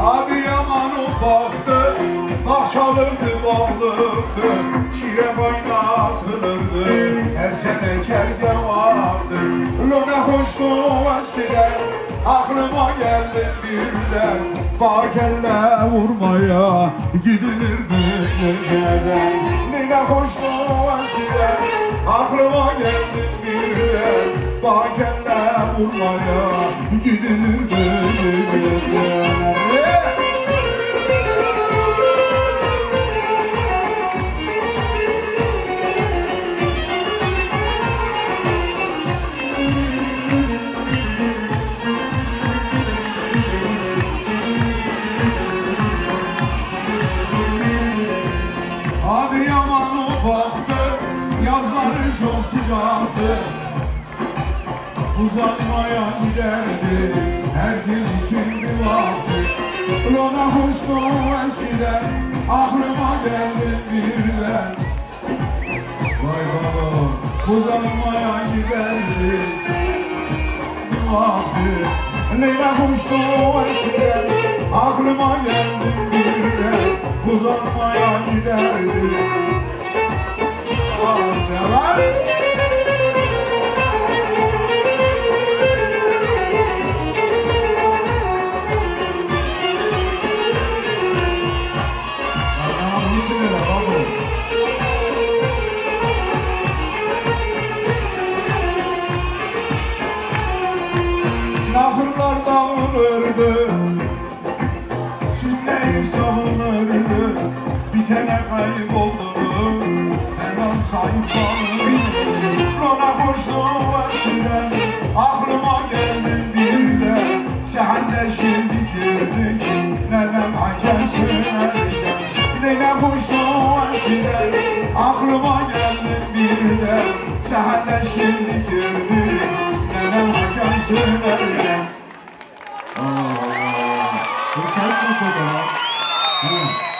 Adıyaman ufaktı, Daşalıktı, bağlıktı Şire kaynatılırdı Her sene kerge vardı. Lona hoştu Aklıma geldi birden. Bakelle vurmaya Gidilirdi geceden Nine hoştu eskiden Aklıma geldi birden. Bakelle vurmaya Gidilirdi geceden çok sıcaktı Uzatmaya giderdi. Her gün ikindi vakti Lona hoştu eskiden Aklıma geldi birden Vay baba Uzatmaya giderdi. Vakti Leyla hoştu eskiden Aklıma geldi birden Uzatmaya giderdi savunurdu Bitene kayboldu Her an sahip kalır Rona koştu eskiden. Aklıma geldi birden Sehenler şimdi girdik. Nenem hakem söylerken? Nene koştu eskiden? Aklıma geldi birden Sehenler şimdi girdik. Nenem hakem söylerken? Aa, bu çok kötü Yeah.